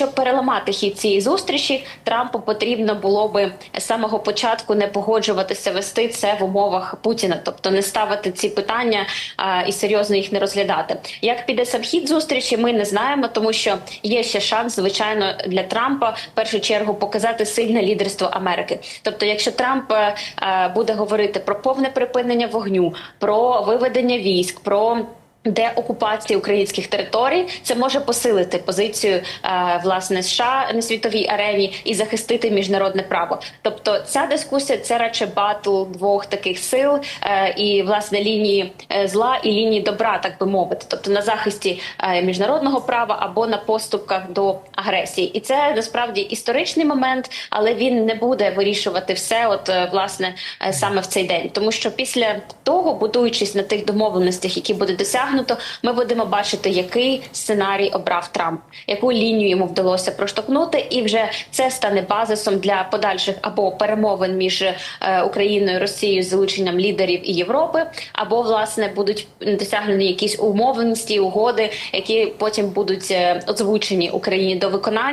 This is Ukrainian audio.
щоб переламати хід цієї зустрічі, Трампу потрібно було би з самого початку не погоджуватися вести це в умовах Путіна, тобто не ставити ці питання а, і серйозно їх не розглядати. Як піде сам хід зустрічі, ми не знаємо, тому що є ще шанс, звичайно, для Трампа в першу чергу показати сильне лідерство Америки. Тобто, якщо Трамп е, е, буде говорити про повне припинення вогню, про виведення військ, про Деокупації українських територій. Це може посилити позицію е, власне США на світовій арені і захистити міжнародне право. Тобто, ця дискусія це радше батл двох таких сил е, і власне лінії е, зла і лінії добра, так би мовити, тобто на захисті міжнародного права або на поступках до агресії, і це насправді історичний момент, але він не буде вирішувати все, от власне саме в цей день, тому що після того, будуючись на тих домовленостях, які буде досягнуто, ми будемо бачити, який сценарій обрав Трамп, яку лінію йому вдалося проштовхнути, і вже це стане базисом для подальших або перемовин між Україною Україною, Росією з залученням лідерів і Європи, або власне будуть досягнені якісь умовності, угоди, які потім будуть е, озвучені Україні до виконання.